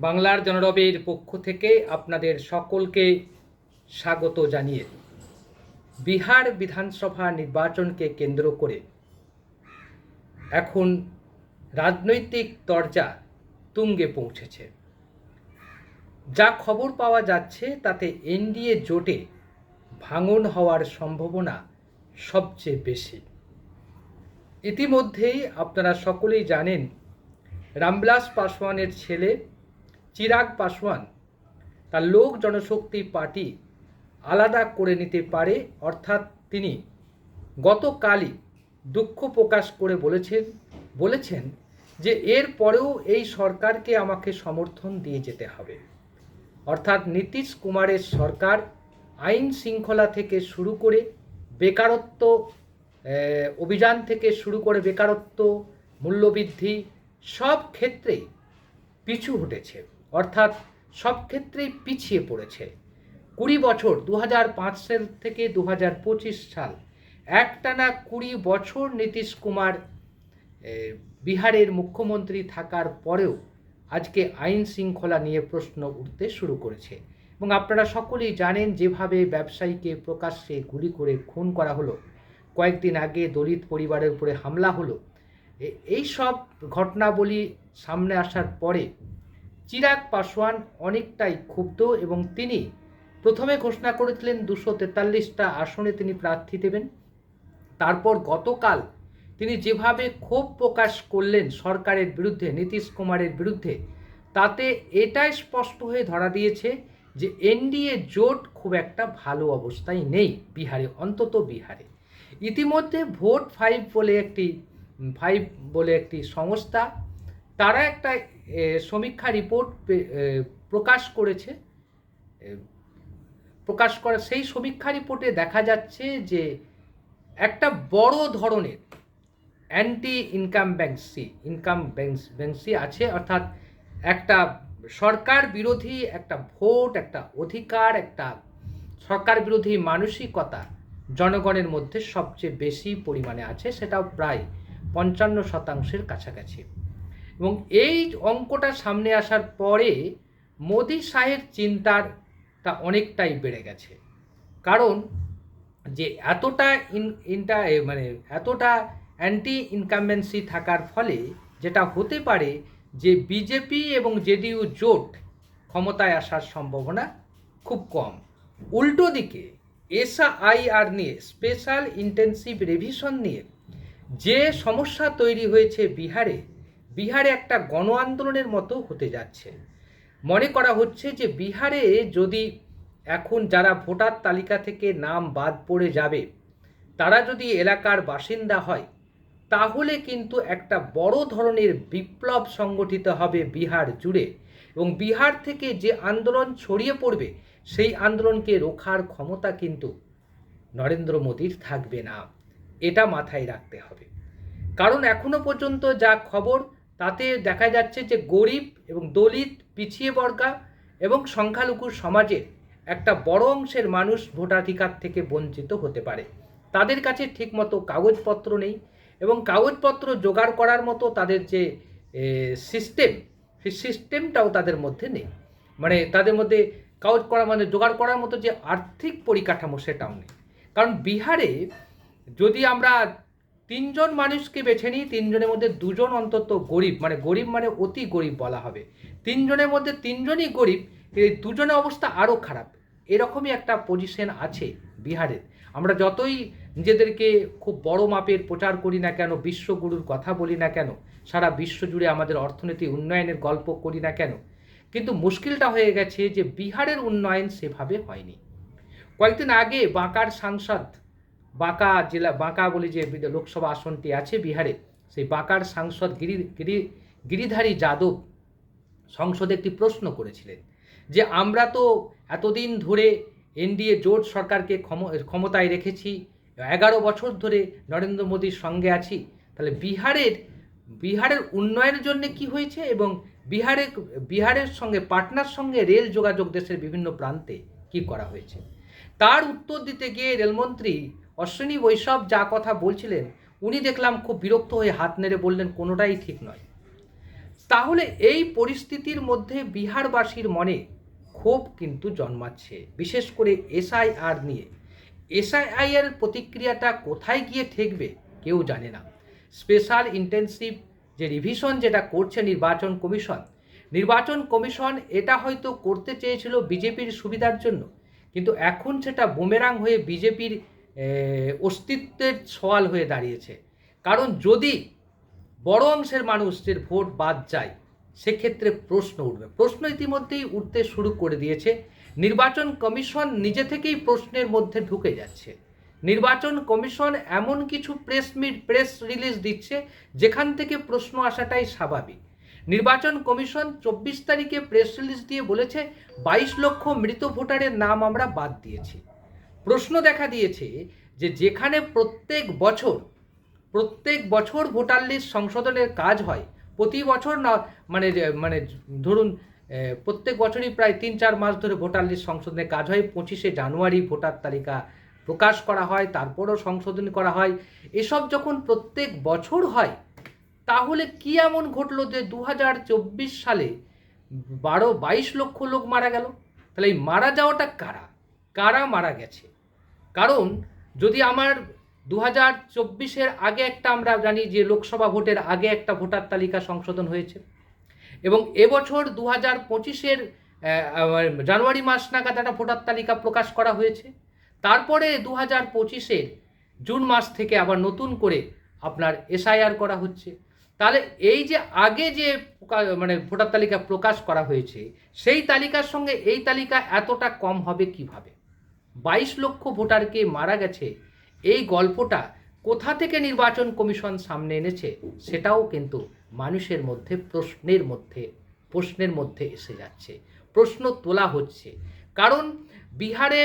বাংলার জনরবের পক্ষ থেকে আপনাদের সকলকে স্বাগত জানিয়ে বিহার বিধানসভা নির্বাচনকে কেন্দ্র করে এখন রাজনৈতিক দরজা তুঙ্গে পৌঁছেছে। যা খবর পাওয়া যাচ্ছে তাতে এনডিএ জোটে ভাঙন হওয়ার সম্ভাবনা সবচেয়ে বেশি। ইতিমধ্যেই আপনারা সকলেই জানেন, রামবিলাস পাসওয়ানের ছেলে চিরাগ পাসওয়ান। তার লোক জনশক্তি পার্টি আলাদা করে নিতে পারে, অর্থাৎ তিনি গতকালই দুঃখ প্রকাশ করে বলেছেন বলেছেন যে এর পরেও এই সরকারকে আমাকে সমর্থন দিয়ে যেতে হবে। অর্থাৎ নীতিশ কুমারের সরকার আইন শৃঙ্খলা থেকে শুরু করে বেকারত্ব অভিযান থেকে শুরু করে বেকারত্ব, মূল্যবৃদ্ধি সব ক্ষেত্রেই পিছু হটেছে। অর্থাৎ সব ক্ষেত্রেই পিছিয়ে পড়েছে। কুড়ি বছর দু পাঁচ সাল থেকে দু পঁচিশ সাল, একটানা কুড়ি বছর নীতিশ কুমার বিহারের মুখ্যমন্ত্রী থাকার পরেও আজকে আইন শৃঙ্খলা নিয়ে প্রশ্ন উঠতে শুরু করেছে। এবং আপনারা সকলেই জানেন, যেভাবে ব্যবসায়ীকে প্রকাশ্যে গুলি করে খুন করা হলো, কয়েকদিন আগে দলিত পরিবারের উপরে হামলা হলো এই সব ঘটনাবলী সামনে আসার পরে চিরাগ পাসওয়ান অনেকটাই ক্ষুব্ধ এবং তিনি প্রথমে ঘোষণা করেছিলেন দুশো তেতাল্লিশটা আসনে তিনি প্রার্থী দেবেন। তারপর গতকাল তিনি যেভাবে ক্ষোভ প্রকাশ করলেন সরকারের বিরুদ্ধে, নীতিশ কুমারের বিরুদ্ধে, তাতে এটাই স্পষ্ট হয়ে ধরা দিয়েছে যে এনডিএ জোট খুব একটা ভালো অবস্থায় নেই বিহারে, অন্তত বিহারে। ইতিমধ্যে ভোট ফাইভ বলে একটি, ফাইভ বলে একটি সংস্থা তারা একটা সমীক্ষা রিপোর্ট প্রকাশ করেছে। প্রকাশ করা, সেই সমীক্ষা রিপোর্টে দেখা যাচ্ছে যে একটা বড় ধরনের অ্যান্টি ইনকাম ব্যাংসি ইনকাম ব্যাংসি আছে, অর্থাৎ একটা সরকার বিরোধী, একটা ভোট, একটা অধিকার, একটা সরকার বিরোধী মানসিকতা জনগণের মধ্যে সবচেয়ে বেশি পরিমাণে আছে, সেটাও প্রায় পঞ্চান্ন শতাংশের কাছাকাছি। এবং এই অঙ্কটা সামনে আসার পরে মোদি শাহের চিন্তার তা অনেকটাই বেড়ে গেছে। কারণ যে এতটা ইন, ইনটা মানে এতটা অ্যান্টি ইনকামবেন্সি থাকার ফলে যেটা হতে পারে যে বিজেপি এবং জেডিইউ জোট ক্ষমতায় আসার সম্ভাবনা খুব কম। উল্টো দিকে এসআইআর নিয়ে স্পেশাল ইন্টেনসিভ রেভিশন নিয়ে যে সমস্যা তৈরি হয়েছে বিহারে বিহারে একটা গণ আন্দোলনের মতো হতে যাচ্ছে। মনে করা হচ্ছে যে বিহারে যদি এখন যারা ভোটার তালিকা থেকে নাম বাদ পড়ে যাবে, তারা যদি এলাকার বাসিন্দা হয়, তাহলে কিন্তু একটা বড় ধরনের বিপ্লব সংগঠিত হবে বিহার জুড়ে এবং বিহার থেকে যে আন্দোলন ছড়িয়ে পড়বে, সেই আন্দোলনকে রোখার ক্ষমতা কিন্তু নরেন্দ্র মোদীর থাকবে না। এটা মাথায় রাখতে হবে। কারণ এখনও পর্যন্ত যা খবর তাতে দেখা যাচ্ছে যে গরিব এবং দলিত পিছিয়ে বর্গা এবং সংখ্যালঘু সমাজের একটা বড় অংশের মানুষ ভোটাধিকার থেকে বঞ্চিত হতে পারে। তাদের কাছে ঠিকমতো কাগজপত্র নেই এবং কাগজপত্র জোগাড় করার মতো তাদের যে সিস্টেম সেই সিস্টেমটাও তাদের মধ্যে নেই। মানে তাদের মধ্যে কাগজ করা মানে জোগাড় করার মতো যে আর্থিক পরিকাঠামো সেটাও নেই। কারণ বিহারে যদি আমরা তিনজন মানুষকে বেছে নিই তিনজনের মধ্যে দুজন অন্তত গরিব মানে গরিব মানে অতি গরিব বলা হবে। তিনজনের মধ্যে তিনজনই গরিব, এই দুজনের অবস্থা আরও খারাপ। এরকমই একটা পজিশন আছে বিহারের। আমরা যতই নিজেদেরকে খুব বড় মাপের প্রচার করি না কেন, বিশ্বগুরুর কথা বলি না কেন, সারা বিশ্ব জুড়ে আমাদের অর্থনীতি উন্নয়নের গল্প করি না কেন, কিন্তু মুশকিলটা হয়ে গেছে যে বিহারের উন্নয়ন সেভাবে হয়নি। কয়েকদিন আগে বাঁকার সাংসদ বাঁকা জেলা, বাঁকা বলে যে লোকসভা আসনটি আছে বিহারে, সেই বাঁকার সাংসদ গিরি গিরি, গিরিধারী যাদব সংসদে একটি প্রশ্ন করেছিলেন যে, আমরা তো এতদিন ধরে এনডিএ, জোট সরকারকে ক্ষম- ক্ষমতায় রেখেছি, এগারো বছর ধরে নরেন্দ্র মোদীর সঙ্গে আছি, তাহলে বিহারের বিহারের উন্নয়নের জন্য কি হয়েছে এবং বিহারের বিহারের সঙ্গে, পাটনার সঙ্গে রেল যোগাযোগ দেশের বিভিন্ন প্রান্তে কি করা হয়েছে? তার উত্তর দিতে গিয়ে রেলমন্ত্রী অশ্বিনী বৈষ্ণব যা কথা বলছিলেন, উনি দেখলাম খুব বিরক্ত হয়ে হাত নেড়ে বললেন, কোনোটাই ঠিক নয়। তাহলে এই পরিস্থিতির মধ্যে বিহারবাসীর মনে ক্ষোভ কিন্তু জন্মাচ্ছে, বিশেষ করে এসআইআর নিয়ে। এসআইআইয়ের প্রতিক্রিয়াটা কোথায় গিয়ে ঠেকবে, কেউ জানে না। স্পেশাল ইন্টেনসিভ যে রিভিশন যেটা করছে নির্বাচন কমিশন নির্বাচন কমিশন এটা হয়তো করতে চেয়েছিল বিজেপির সুবিধার জন্য, কিন্তু এখন সেটা বুমেরাং হয়ে বিজেপির অস্তিত্বের সওয়াল হয়ে দাঁড়িয়েছে। কারণ যদি বড় অংশের মানুষের ভোট বাদ যায়, সেক্ষেত্রে প্রশ্ন উঠবে। প্রশ্ন ইতিমধ্যেই উঠতে শুরু করে দিয়েছে। নির্বাচন কমিশন নিজে থেকেই প্রশ্নের মধ্যে ঢুকে যাচ্ছে। নির্বাচন কমিশন এমন কিছু প্রেস মিট প্রেস রিলিজ দিচ্ছে, যেখান থেকে প্রশ্ন আসাটাই স্বাভাবিক। নির্বাচন কমিশন চব্বিশ তারিখে প্রেস রিলিজ দিয়ে বলেছে, বাইশ লক্ষ মৃত ভোটারের নাম আমরা বাদ দিয়েছি। প্রশ্ন দেখা দিয়েছে যে যেখানে প্রত্যেক বছর প্রত্যেক বছর ভোটার লিস্ট সংশোধনের কাজ হয়, প্রতি বছর না মানে মানে ধরুন প্রত্যেক বছরই প্রায় তিন চার মাস ধরে ভোটার লিস্ট সংশোধনের কাজ হয়। পঁচিশে জানুয়ারি ভোটার তালিকা প্রকাশ করা হয়, তারপরও সংশোধন করা হয়। এসব যখন প্রত্যেক বছর হয়, তাহলে কি এমন ঘটলো যে দু হাজার চব্বিশ সালে বারো বাইশ লক্ষ লোক মারা গেল? তাহলে এই মারা যাওয়াটা কারা? কারা মারা গেছে? কারণ যদি আমার দু হাজার চব্বিশের আগে একটা আমরা জানি যে লোকসভা ভোটের আগে একটা ভোটার তালিকা সংশোধন হয়েছে এবং এবছর দু হাজার পঁচিশের জানুয়ারি মাস নাগাদ একটা ভোটার তালিকা প্রকাশ করা হয়েছে। তারপরে দু হাজার পঁচিশের জুন মাস থেকে আবার নতুন করে আপনার এসআইআর করা হচ্ছে। তাহলে এই যে আগে যে মানে ভোটার তালিকা প্রকাশ করা হয়েছে, সেই তালিকার সঙ্গে এই তালিকা এতটা কম হবে কীভাবে? বাইশ লক্ষ ভোটারকে মারা গেছে। এই গল্পটা কোথা থেকে নির্বাচন কমিশন সামনে এনেছে সেটাও কিন্তু মানুষের মধ্যে প্রশ্নের মধ্যে প্রশ্নের মধ্যে এসে যাচ্ছে। প্রশ্ন তোলা হচ্ছে, কারণ বিহারে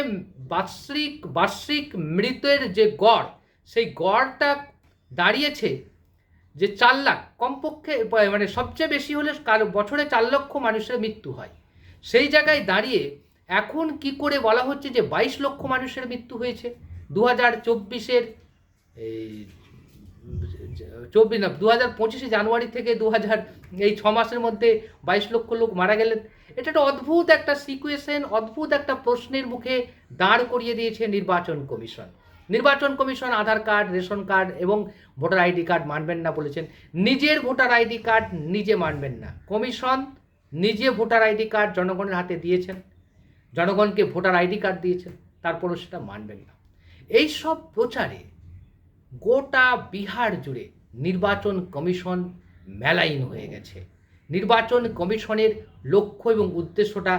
বার্ষিক বার্ষিক মৃতের যে গড়, সেই গড়টা দাঁড়িয়েছে যে চার লাখ, কমপক্ষে মানে সবচেয়ে বেশি হলে বছরে চার লক্ষ মানুষের মৃত্যু হয়। সেই জায়গায় দাঁড়িয়ে এখন কি করে বলা হচ্ছে যে বাইশ লক্ষ মানুষের মৃত্যু হয়েছে? দু হাজার চব্বিশের এই, চব্বিশ না দু হাজার পঁচিশে জানুয়ারি থেকে দু হাজার এই ছ মাসের মধ্যে বাইশ লক্ষ লোক মারা গেলেন। এটা একটা অদ্ভুত একটা সিকুয়েশন, অদ্ভুত একটা প্রশ্নের মুখে দাঁড় করিয়ে দিয়েছে নির্বাচন কমিশন। নির্বাচন commission Aadhaar card, ration card এবং ভোটার আইডি কার্ড মানবেন না বলেছেন। নিজের ভোটার আইডি কার্ড নিজে মানবেন না। কমিশন নিজে ভোটার আইডি কার্ড জনগণের হাতে দিয়েছেন। জনগণকে ভোটার আইডি কার্ড দিয়েছেন, তারপরও সেটা মানবেন না। এই সব প্রচারে গোটা বিহার জুড়ে নির্বাচন কমিশন মেলাইন হয়ে গেছে। নির্বাচন কমিশনের লক্ষ্য এবং উদ্দেশ্যটা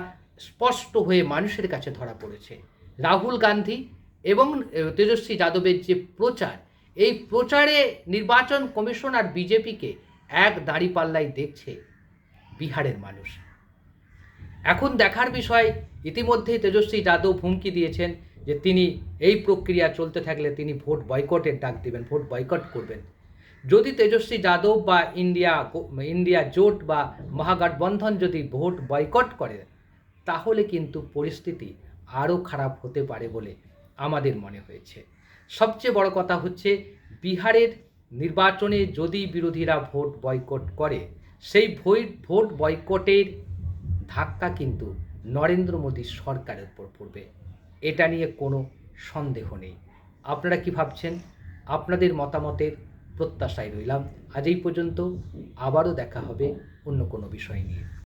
স্পষ্ট হয়ে মানুষের কাছে ধরা পড়েছে। রাহুল গান্ধী এবং তেজস্বী যাদবের যে প্রচার, এই প্রচারে নির্বাচন কমিশন আর বিজেপিকে এক দাঁড়িপাল্লায় দেখছে বিহারের মানুষ। এখন দেখার বিষয়, ইতিমধ্যেই তেজস্বী যাদব হুমকি দিয়েছেন যে তিনি এই প্রক্রিয়া চলতে থাকলে তিনি ভোট বয়কটের ডাক দেবেন, ভোট বয়কট করবেন। যদি তেজস্বী যাদব বা ইন্ডিয়া ইন্ডিয়া জোট বা মহাগঠবন্ধন যদি ভোট বয়কট করে, তাহলে কিন্তু পরিস্থিতি আরও খারাপ হতে পারে বলে আমাদের মনে হয়েছে। সবচেয়ে বড় কথা হচ্ছে, বিহারের নির্বাচনে যদি বিরোধীরা ভোট বয়কট করে, সেই ভোট ভোট বয়কটের ধাক্কা কিন্তু নরেন্দ্র মোদীর সরকারের উপর পড়বে। এটা নিয়ে কোনো সন্দেহ নেই। আপনারা কি ভাবছেন? আপনাদের মতামতের প্রত্যাশায় রইলাম। আজ এই পর্যন্ত আবারও দেখা হবে অন্য কোনো বিষয় নিয়ে।